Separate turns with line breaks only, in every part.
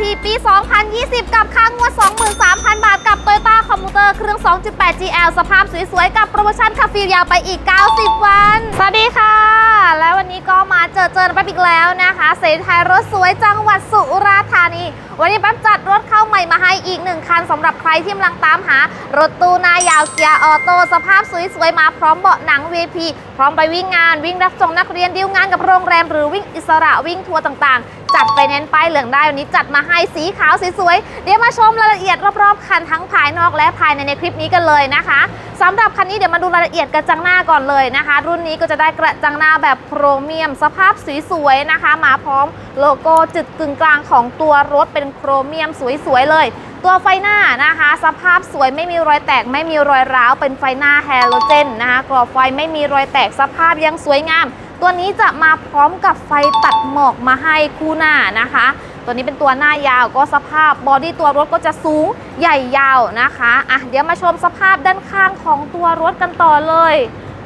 VIP ปี 2020 กับค่างวด 23,000 บาท กับ Toyota Commuter เครื่อง 2.8 GL สภาพสวยๆ กับโปรโมชั่นคาฟียาวไปอีก 90 วัน สวัสดีค่ะ และวันนี้ก็มาเจอเจอกันอีกแล้วนะคะ เสรีไทยรถสวยจังหวัดสุราษฎร์ธานี วันนี้แป๊บจัดรถเข้าใหม่มาให้อีกหนึ่งคันสำหรับใครที่กำลังตามหา รถตู้หน้ายาวเกียร์ออโต้สภาพสวยๆ มาพร้อมเบาะหนัง V.P. พร้อมไปวิ่งงานวิ่งรับส่งนักเรียนดิวงานกับโรงแรมหรือวิ่งอิสระวิ่งทัวร์ต่างๆ จัดไปเน้นป้ายเหลืองได้วันนี้จัดมาให้สีขาวสวยๆเดี๋ยวมาชมรายละเอียดรอบๆคันทั้งภายนอกและภายในในคลิปนี้กันเลยนะคะสำหรับคันนี้เดี๋ยวมาดูรายละเอียดกระจังหน้าก่อนเลยนะคะ รุ่นนี้ก็จะได้กระจังหน้าแบบโครเมียม สภาพสวยๆนะคะ มาพร้อมโลโก้จุดกึ่งกลางของตัวรถเป็นโครเมียมสวยๆเลยตัวไฟหน้านะคะ สภาพสวยไม่มีรอยแตก ไม่มีรอยร้าว เป็นไฟหน้าแฮโลเจนนะคะกรอบไฟไม่มีรอยแตกสภาพยังสวยงาม ตัวนี้จะมาพร้อมกับไฟตัดหมอกมาให้คู่หน้านะคะ ตัวนี้เป็นตัวหน้ายาวก็สภาพบอดี้ตัวรถก็จะสูงใหญ่ยาวนะคะอะเดี๋ยวมาชมสภาพด้านข้างของตัวรถกันต่อเลย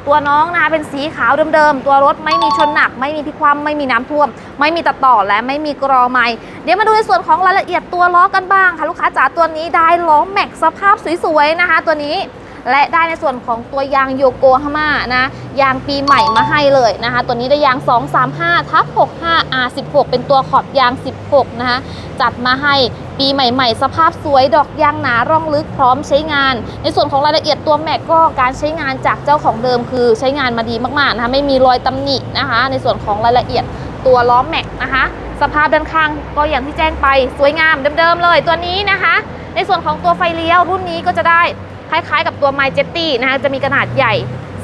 ตัวน้องนะคะเป็นสีขาวเดิมๆ ตัวรถไม่มีชนหนัก ไม่มีพิคว่ำไม่มีน้ำท่วม ไม่มีตัดต่อและไม่มีกรอไม้เดี๋ยวมาดูในส่วนของรายละเอียดตัวล้อกันบ้างค่ะลูกค้าจ๋าตัวนี้ได้ล้อแม็กสภาพสวยๆนะคะ ตัวนี้ และได้ในส่วนของตัวยางโยโกฮาม่านะยางปีใหม่มาให้เลยนะคะ ตัวนี้ได้ยาง 235ทับ65 R16 เป็นตัวขอบยาง 16 นะคะ จัดมาให้ปีใหม่ ๆ สภาพสวยดอกยางหนาร่องลึกพร้อมใช้งาน ในส่วนของรายละเอียดตัวแม็กก็การใช้งานจากเจ้าของเดิมคือใช้งานมาดีมากๆนะคะไม่มีรอยตำหนินะคะ ในส่วนของรายละเอียดตัวล้อแม็กนะคะ สภาพด้านข้างก็อย่างที่แจ้งไปสวยงามเดิมๆเลยตัวนี้นะคะ ในส่วนของตัวไฟเลี้ยวรุ่นนี้ก็จะได้ คล้ายๆ กับตัว My Jetty นะคะจะมีขนาดใหญ่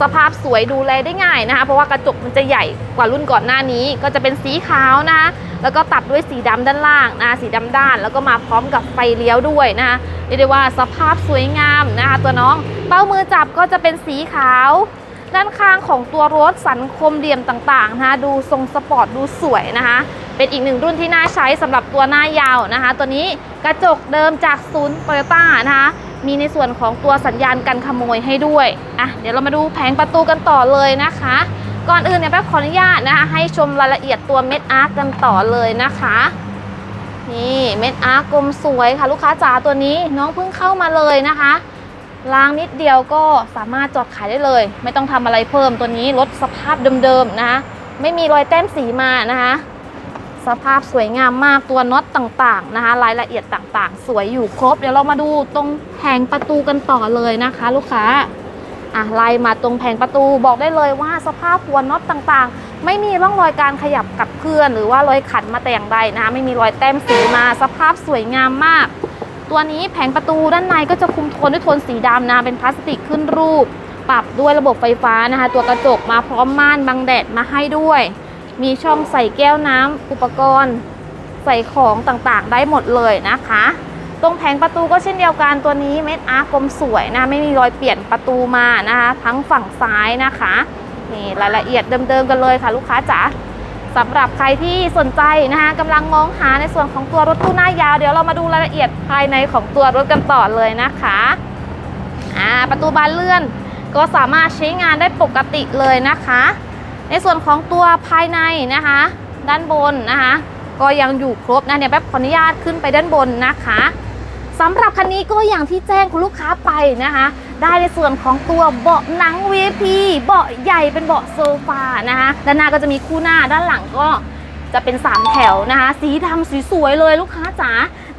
สภาพสวยดูแลได้ง่ายนะคะ เพราะว่ากระจกมันจะใหญ่กว่ารุ่นก่อนหน้านี้ ก็จะเป็นสีขาวนะคะแล้วก็ตัดด้วยสีดำด้านล่างนะคะสีดำด้าน แล้วก็มาพร้อมกับไฟเลี้ยวด้วยนะคะเรียกได้ว่าสภาพสวยงามนะคะตัวน้องเป้ามือจับก็จะเป็นสีขาวด้านข้างของตัวรถสันคมเหลี่ยมต่างๆนะคะดูทรงสปอร์ตดูสวยนะคะ เป็นอีกหนึ่งรุ่นที่น่าใช้สำหรับตัวหน้ายาวนะคะ ตัวนี้กระจกเดิมจากศูนย์โตโยต้านะคะมีในส่วนของตัวสัญญาณกันขโมยให้ด้วยอะเดี๋ยวเรามาดูแผงประตูกันต่อเลยนะคะ ก่อนอื่นเนี่ยแป๊บขออนุญาตนะคะให้ชมรายละเอียดตัวเม็ดอาร์กกันต่อเลยนะคะนี่เม็ดอาร์กกลมสวยค่ะลูกค้าจ๋าตัวนี้น้องเพิ่งเข้ามาเลยนะคะล้างนิดเดียวก็สามารถจอดขายได้เลย ไม่ต้องทำอะไรเพิ่มตัวนี้รถสภาพเดิมๆนะคะไม่มีรอยแต้มสีมานะคะ สภาพสวยงามมากตัวน็อตต่างๆนะคะ รายละเอียดต่างๆ สวยอยู่ครบ เดี๋ยวเรามาดูตรงแผงประตูกันต่อเลยนะคะ ลูกค้าอะไล่มาตรงแผงประตูบอกได้เลยว่าสภาพหัวน็อตต่างๆ ไม่มีร่องรอยการขยับกับเคลื่อน หรือว่ารอยขัดมาแต่อย่างใดนะคะไม่มีรอยแต้มสีมาสภาพสวยงามมาก ตัวนี้แผงประตูด้านในก็จะคุมโทนด้วยโทนสีดำนะเป็นพลาสติกขึ้นรูป ปรับด้วยระบบไฟฟ้านะคะ ตัวกระจกมาพร้อมม่านบังแดดมาให้ด้วย มีช่องใส่แก้วน้ำอุปกรณ์ ใส่ของต่างๆ ได้หมดเลยนะคะ ตรงแผงประตูก็เช่นเดียวกันตัวนี้เม็ดอาร์กลมสวยนะ ไม่มีรอยเปลี่ยนประตูมานะคะ ทั้งฝั่งซ้ายนะคะนี่รายละเอียดเดิมๆกันเลยค่ะ ลูกค้าจ๋าสำหรับใครที่สนใจนะคะกำลังมองหาในส่วนของตัวรถตู้หน้ายาว เดี๋ยวเรามาดูรายละเอียดภายในของตัวรถกันต่อเลยนะคะอ่าประตูบานเลื่อนก็สามารถใช้งานได้ปกติเลยนะคะ ในส่วนของตัวภายในนะคะ ด้านบนนะคะ ก็ยังอยู่ครบนะเนี่ยแป๊บขออนุญาตขึ้นไปด้านบนนะคะสำหรับคันนี้ก็อย่างที่แจ้งคุณลูกค้าไปนะคะ ได้ในส่วนของตัวเบาะหนัง VIP เบาะใหญ่เป็นเบาะโซฟานะคะด้านหน้าก็จะมีคู่หน้าด้านหลังก็จะเป็น 3 แถวนะคะ สีดำสวยๆเลยลูกค้าจ๋า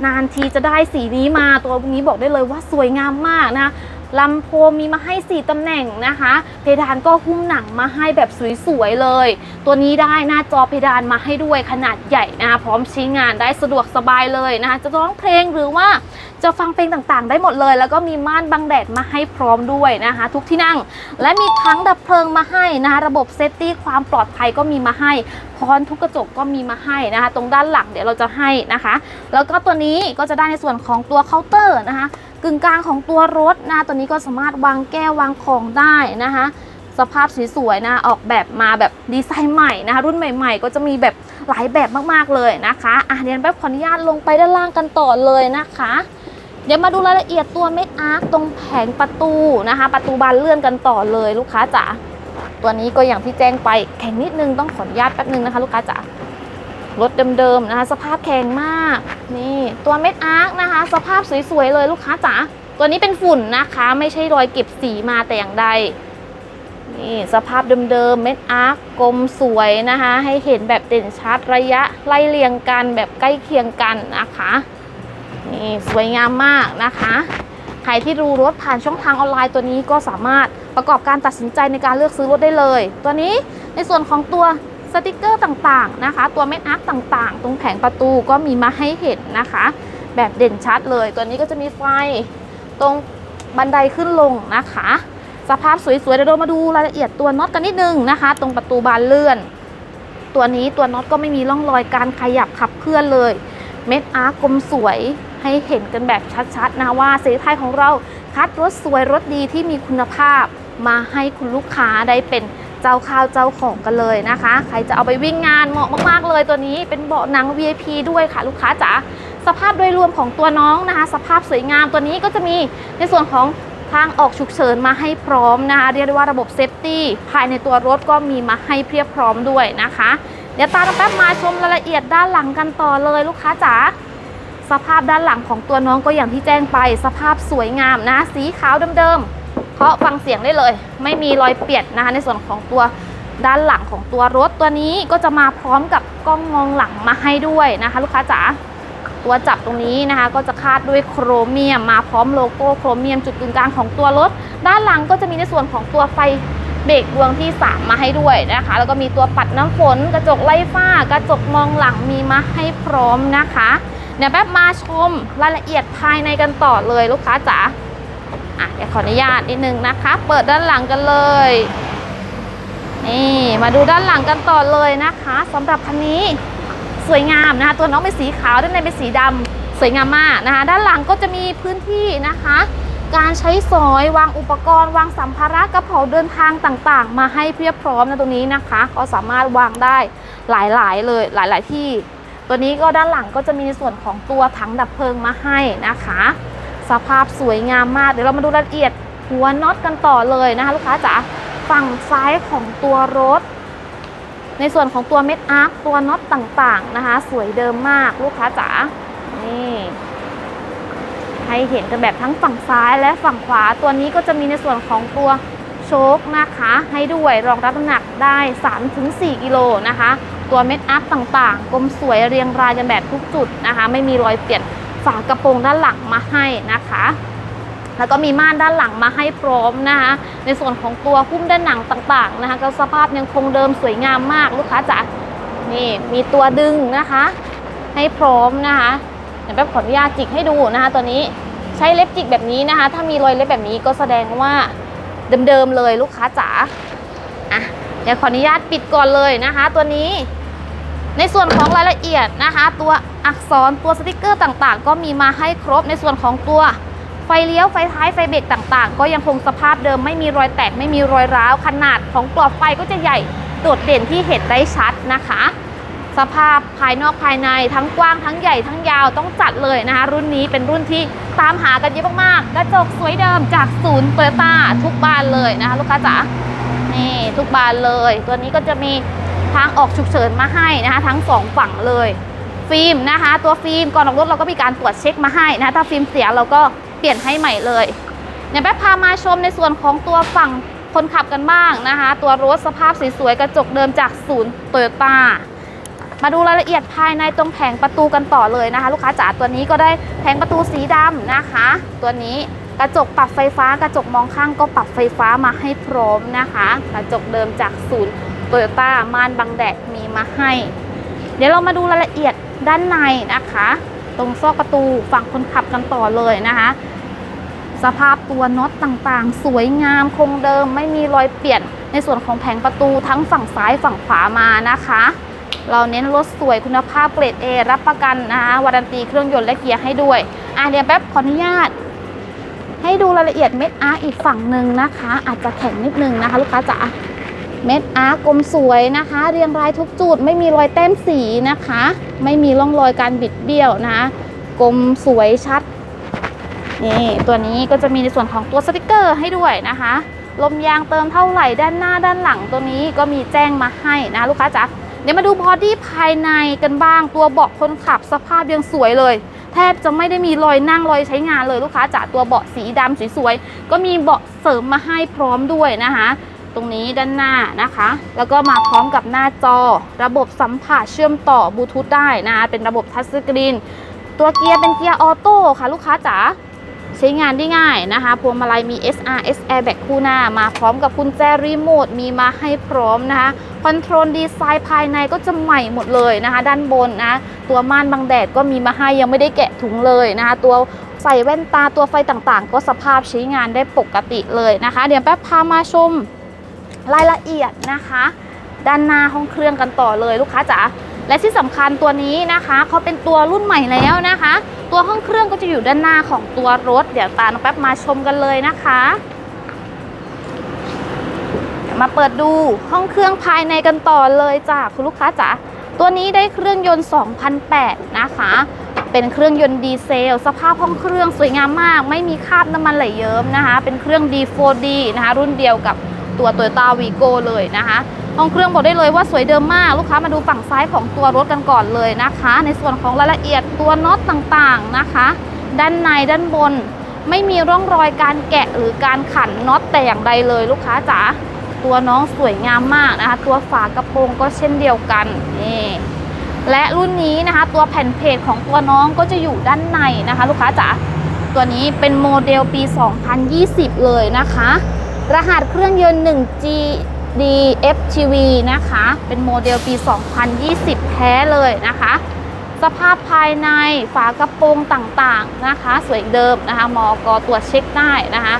นานทีจะได้สีนี้มาตัวนี้บอกได้เลยว่าสวยงามมากนะคะ ลำโพงมีมาให้ 4ตำแหน่งนะคะ เพดานก็หุ้มหนังมาให้แบบสวยๆเลย ตัวนี้ได้หน้าจอเพดานมาให้ด้วยขนาดใหญ่นะคะพร้อมใช้งานได้สะดวกสบายเลยนะคะจะร้องเพลงหรือว่าจะฟังเพลงต่างๆ ได้หมดเลย แล้วก็มีม่านบังแดดมาให้พร้อมด้วยนะคะ ทุกที่นั่ง และมีทั้งดับเพลิงมาให้นะคะระบบเซฟตี้ความปลอดภัยก็มีมาให้พรทุกกระจกก็มีมาให้นะคะ ตรงด้านหลังเดี๋ยวเราจะให้นะคะ แล้วก็ตัวนี้ก็จะได้ในส่วนของตัวเคาน์เตอร์นะคะ กึ่งกลางของตัวรถนะตัวนี้ก็สามารถวางแก้ววางของได้นะคะ สภาพสวยๆนะออกแบบมาแบบดีไซน์ใหม่นะคะรุ่นใหม่ ๆ ก็จะมีแบบหลายแบบมากๆเลยนะคะอะเดี๋ยวแป๊บขออนุญาตลงไปด้านล่างกันต่อเลยนะคะ เดี๋ยวมาดูรายละเอียดตัวเม็ดอาร์คตรงแผงประตูนะคะ ประตูบานเลื่อนกันต่อเลยลูกค้าจ๋าตัวนี้ก็อย่างที่แจ้งไปแข็งนิดนึงต้องขออนุญาตแป๊บนึงนะคะ ลูกค้าจ๋า รถเดิมๆนะคะ สภาพแข็งมาก นี่ตัวเม็ดอาร์คนะคะ สภาพสวยๆเลยลูกค้าจ๋าตัวนี้เป็นฝุ่นนะคะ ไม่ใช่รอยเก็บสีมาแต่อย่างใดนี่สภาพเดิมๆเม็ดอาร์คกลมสวยนะคะ ให้เห็นแบบเด่นชัดระยะไล่เรียงกันแบบใกล้เคียงกันนะคะนี่สวยงามมากนะคะใครที่ดูรถผ่านช่องทางออนไลน์ตัวนี้ก็สามารถประกอบการตัดสินใจในการเลือกซื้อรถได้เลย ตัวนี้ในส่วนของตัว สติกเกอร์ต่างๆนะคะ ตัวเม็ดอาร์คต่างๆ ตรงแผงประตูก็มีมาให้เห็นนะคะ แบบเด่นชัดเลย ตัวนี้ก็จะมีไฟตรงบันไดขึ้นลงนะคะ สภาพสวยๆเดี๋ยวเรามาดูรายละเอียดตัวน็อตกันนิดนึงนะคะ ตรงประตูบานเลื่อน ตัวนี้ตัวน็อตก็ไม่มีร่องรอยการขยับขับเคลื่อนเลย เม็ดอาร์กกลมสวยให้เห็นกันแบบชัดๆนะว่าเสรีไทยของเราคัดรถสวยรถดีที่มีคุณภาพมาให้คุณลูกค้าได้เป็น เจ้าข้าวเจ้าของกันเลยนะคะ ใครจะเอาไปวิ่งงานเหมาะมาก ๆ เลยตัวนี้เป็นเบาะหนัง VIP ด้วยค่ะ ลูกค้าจ๋าสภาพโดยรวมของตัวน้องนะคะ สภาพสวยงามตัวนี้ก็จะมีในส่วนของทางออกฉุกเฉินมาให้พร้อมนะคะ เรียกได้ว่าระบบเซฟตี้ภายในตัวรถก็มีมาให้เพียบพร้อมด้วยนะคะ เดี๋ยวตามแป๊บมาชมรายละเอียดด้านหลังกันต่อเลยลูกค้าจ๋าสภาพด้านหลังของตัวน้องก็อย่างที่แจ้งไป สภาพสวยงามนะ สีขาวเดิมๆ ราะฟังเสียงได้เลย ไม่มีรอยเปียดนะคะในส่วนของตัวด้านหลังของตัวรถตัวนี้ก็จะมาพร้อมกับกล้องมองหลังมาให้ด้วยนะคะ ลูกค้าจ๋าตัวจับตรงนี้นะคะก็จะคาดด้วยโครเมียมมาพร้อมโลโก้โครเมียมจุดกึ่งกลางของตัวรถ ด้านหลังก็จะมีในส่วนของตัวไฟเบรกดวงที่ 3 มาให้ด้วยนะคะ แล้วก็มีตัวปัดน้ำฝน กระจกไล่ฝ้ากระจกมองหลังมีมาให้พร้อมนะคะ เดี๋ยวแป๊บมาชมรายละเอียดภายในกันต่อเลยลูกค้าจ๋า อะเดี๋ยวขออนุญาตนิดนึงนะคะ เปิดด้านหลังกันเลย นี่มาดูด้านหลังกันต่อเลยนะคะสำหรับคันนี้สวยงามนะคะ ตัวน้องเป็นสีขาวด้านในเป็นสีดำสวยงามมากนะคะ ด้านหลังก็จะมีพื้นที่นะคะ การใช้สอยวางอุปกรณ์ วางสัมภาระกระเป๋าเดินทางต่างๆ มาให้เพียบพร้อมนะตรงนี้นะคะ ก็สามารถวางได้หลายๆเลยหลาย ๆที่ ตัวนี้ก็ด้านหลังก็จะมีส่วนของตัวถังดับเพลิงมาให้นะคะ สภาพสวยงามมาก เดี๋ยวเรามาดูรายละเอียดหัวน็อตกันต่อเลยนะคะลูกค้าจ๋าฝั่งซ้ายของตัวรถ ในส่วนของตัวเม็ดอาร์คตัวน็อตต่างๆนะคะ สวยเดิมมากลูกค้าจ๋านี่ให้เห็นกันแบบทั้งฝั่งซ้ายและฝั่งขวาตัวนี้ก็จะมีในส่วนของตัวโชคนะคะ ให้ด้วยรองรับน้ำหนักได้ 3-4 กิโลนะคะ ตัวเม็ดอาร์คต่างๆ กลมสวยเรียงรายกันแบบทุกจุดนะคะ ไม่มีรอยเปลี่ยน ฝากระโปรงด้านหลังมาให้นะคะ แล้วก็มีม่านด้านหลังมาให้พร้อมนะคะ ในส่วนของตัวหุ้มด้านหนังต่างๆนะคะ ก็สภาพยังคงเดิมสวยงามมากลูกค้าจ๋านี่มีตัวดึงนะคะ ให้พร้อมนะคะเดี๋ยวแป๊บขออนุญาตจิกให้ดูนะคะ ตัวนี้ใช้เล็บจิกแบบนี้นะคะ ถ้ามีรอยเล็บแบบนี้ก็แสดงว่าเดิมๆเลยลูกค้าจ๋าอะเดี๋ยวขออนุญาตปิดก่อนเลยนะคะ ตัวนี้ ในส่วนของรายละเอียดนะคะ ตัวอักษรตัวสติกเกอร์ต่างๆ ก็มีมาให้ครบในส่วนของตัวไฟเลี้ยวไฟท้ายไฟเบรกต่างๆ ก็ยังคงสภาพเดิมไม่มีรอยแตกไม่มีรอยร้าว ขนาดของกรอบไฟก็จะใหญ่โดดเด่นที่เห็นได้ชัดนะคะ สภาพภายนอกภายในทั้งกว้างทั้งใหญ่ทั้งยาวต้องจัดเลยนะคะ รุ่นนี้เป็นรุ่นที่ตามหากันเยอะมากๆกระจกสวยเดิมจากศูนย์โตโยต้าทุกบานเลยนะคะลูกค้าจ๋านี่ทุกบานเลย ตัวนี้ก็จะมี ทางออกฉุกเฉินมาให้นะคะ ทั้งสองฝั่งเลย ฟิล์มนะคะ ตัวฟิล์มก่อนออกรถเราก็มีการตรวจเช็คมาให้นะคะถ้าฟิล์มเสียเราก็เปลี่ยนให้ใหม่เลยเดี๋ยวแป๊บพามาชมในส่วนของตัวฝั่งคนขับกันบ้างนะคะ ตัวรถสภาพสวยๆกระจกเดิมจากศูนย์โตโยต้ามาดูรายละเอียดภายในตรงแผงประตูกันต่อเลยนะคะ ลูกค้าจ๋าตัวนี้ก็ได้แผงประตูสีดำนะคะ ตัวนี้กระจกปรับไฟฟ้ากระจกมองข้างก็ปรับไฟฟ้ามาให้พร้อมนะคะ กระจกเดิมจากศูนย์โต โยต้าม่านบังแดดมีมาให้ เดี๋ยวเรามาดูรายละเอียดด้านในนะคะ ตรงซอกประตูฝั่งคนขับกันต่อเลยนะคะ สภาพตัวน็อตต่างๆ สวยงามคงเดิมไม่มีรอยเปลี่ยน ในส่วนของแผงประตูทั้งฝั่งซ้ายฝั่งขวามานะคะ เราเน้นรถสวยคุณภาพเกรด A รับประกันนะคะวารันตีเครื่องยนต์และเกียร์ให้ด้วยอะเดี๋ยวแป๊บขออนุญาตให้ดูรายละเอียดเม็ดอาร์อีกฝั่งหนึ่งนะคะ อาจจะแข็งนิดนึงนะคะ ลูกค้าจ๋า เม็ดอาร์กลมสวยนะคะ เรียงรายทุกจุดไม่มีรอยแต้มสีนะคะ ไม่มีร่องรอยการบิดเบี้ยวนะกลมสวยชัดนี่ตัวนี้ก็จะมีในส่วนของตัวสติกเกอร์ให้ด้วยนะคะ ลมยางเติมเท่าไหร่ด้านหน้าด้านหลังตัวนี้ก็มีแจ้งมาให้นะลูกค้าจ๋าเดี๋ยวมาดูบอดี้ภายในกันบ้างตัวเบาะคนขับสภาพยังสวยเลย แทบจะไม่ได้มีรอยนั่งรอยใช้งานเลยลูกค้าจาตัวเบาะสีดำสวยๆก็มีเบาะเสริมมาให้พร้อมด้วยนะคะ ตรงนี้ด้านหน้านะคะ แล้วก็มาพร้อมกับหน้าจอ ระบบสัมผัสเชื่อมต่อบลูทูธได้นะคะเป็นระบบทัชสกรีนตัวเกียร์เป็นเกียร์ออโต้ค่ะลูกค้าจ๋าใช้งานได้ง่ายนะคะพวงมาลัยมี SRS Airbag คู่หน้า มาพร้อมกับกุญแจรีโมทมีมาให้พร้อมนะคะคอนโทรลดีไซน์ภายในก็จะใหม่หมดเลยนะคะ ด้านบนนะ ตัวม่านบังแดดก็มีมาให้ยังไม่ได้แกะถุงเลยนะคะ ตัวใส่แว่นตาตัวไฟต่างๆ ก็สภาพใช้งานได้ปกติเลยนะคะ เดี๋ยวแป๊บพามาชม รายละเอียดนะคะ ด้านหน้าห้องเครื่องกันต่อเลยลูกค้าจ๋าและที่สำคัญตัวนี้นะคะเขาเป็นตัวรุ่นใหม่แล้วนะคะ ตัวห้องเครื่องก็จะอยู่ด้านหน้าของตัวรถ เดี๋ยวตาลงแป๊บมาชมกันเลยนะคะมาเปิดดูห้องเครื่องภายในกันต่อเลยจ้ะคุณลูกค้าจ๋าตัวนี้ได้เครื่องยนต์ 2008 นะคะ เป็นเครื่องยนต์ดีเซล สภาพห้องเครื่องสวยงามมาก ไม่มีคราบน้ำมันไหลเยิ้มนะคะ เป็นเครื่อง D4D นะคะ รุ่นเดียวกับ ตัว Toyota Vigo เลยนะคะห้องเครื่องบอกได้เลยว่าสวยเดิมมากลูกค้ามาดูฝั่งซ้ายของตัวรถกันก่อนเลยนะคะ ในส่วนของรายละเอียดตัวน็อตต่างๆนะคะ ด้านในด้านบน ไม่มีร่องรอยการแกะหรือการขันน็อตแต่อย่างใดเลยลูกค้าจ๋าตัวน้องสวยงามมากนะคะ ตัวฝากระโปรงก็เช่นเดียวกันนี่และรุ่นนี้นะคะ ตัวแผ่นเพจของตัวน้องก็จะอยู่ด้านในนะคะ ลูกค้าจ๋าตัวนี้เป็นโมเดลปี 2020 เลยนะคะ รหัสเครื่องยนต์ 1G DFTV นะคะ เป็นโมเดลปี 2020 แท้เลยนะคะ สภาพภายในฝากระโปรงต่างๆนะคะ สวยเดิมนะคะมอกตรวจเช็คได้นะคะ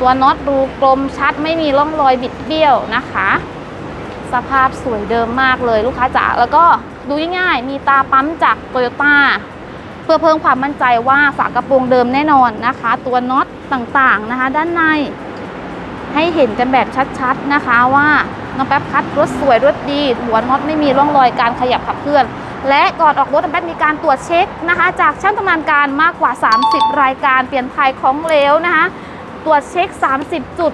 ตัวน็อตรูกลมชัดไม่มีร่องรอยบิดเบี้ยวนะคะ สภาพสวยเดิมมากเลยลูกค้าจ๋าแล้วก็ดูง่ายๆมีตาปั๊มจากโตโยต้าเพื่อเพิ่มความมั่นใจว่าฝากระโปรงเดิมแน่นอนนะคะ ตัวน็อตต่างๆนะคะ ด้านใน ให้เห็นกันแบบชัดๆนะคะว่าน้องแป๊บคัดรถสวยรถดี หัวน็อตไม่มีร่องรอยการขยับขับเคลื่อน และก่อนออกรถน้องแป๊บมีการตรวจเช็คนะคะ จากช่างชำนาญการมากกว่า 30 รายการเปลี่ยนถ่ายของเหลวนะคะ ตรวจเช็ค 30 จุด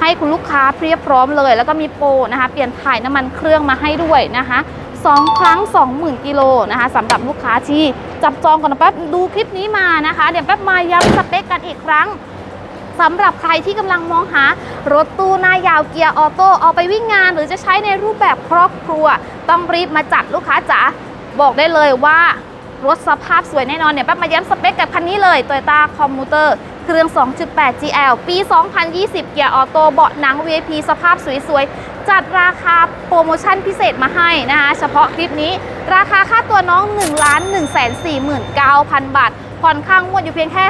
ให้คุณลูกค้าเพียบพร้อมเลย แล้วก็มีโปรนะคะ เปลี่ยนถ่ายน้ำมันเครื่องมาให้ด้วยนะคะสองครั้ง 20,000 กิโลนะคะสำหรับลูกค้าที่จับจองก่อนนะแป๊บดูคลิปนี้มานะคะ เดี๋ยวแป๊บมาย้ำสเปคกันอีกครั้ง สำหรับใครที่กำลังมองหารถตู้หน้ายาวเกียร์ออโต้เอาไปวิ่งงาน หรือจะใช้ในรูปแบบครอบครัว ต้องรีบมาจัดลูกค้าจ๋าบอกได้เลยว่ารถสภาพสวยแน่นอนเนี่ยแป๊บมาย้ำสเปคกับคันนี้เลย Toyota Commuter เครื่อง 2.8 GL ปี 2020 เกียร์ออโต้เบาะหนัง VIP สภาพสวยๆ จัดราคาโปรโมชั่นพิเศษมาให้นะคะ เฉพาะคลิปนี้ ราคาค่าตัวน้อง 1 1 4 9 0 0 0 บาท ผ่อนข้างงวดอยู่เพียงแค่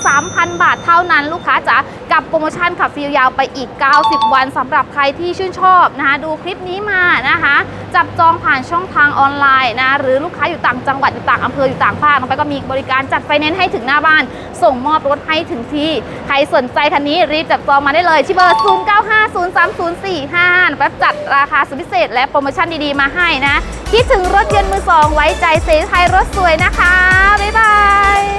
23,000 บาทเท่านั้นลูกค้าจ๋ากับโปรโมชั่นขับฟรียาวไปอีก 90 วันสำหรับใครที่ชื่นชอบนะคะดูคลิปนี้มานะคะ จับจองผ่านช่องทางออนไลน์นะหรือลูกค้าอยู่ต่างจังหวัดอยู่ต่างอำเภออยู่ต่างภาคน้องไปก็มีบริการจัดไฟแนนซ์ให้ถึงหน้าบ้าน ส่งมอบรถให้ถึงที่ ใครสนใจคันนี้รีบจับจองมาได้เลยที่เบอร์ 09503045แป๊บจัดราคาสุดพิเศษ และโปรโมชั่นดีๆมาให้นะคิดถึงรถยนต์มือสองไว้ใจเซไทยรถสวยนะคะบ๊ายบาย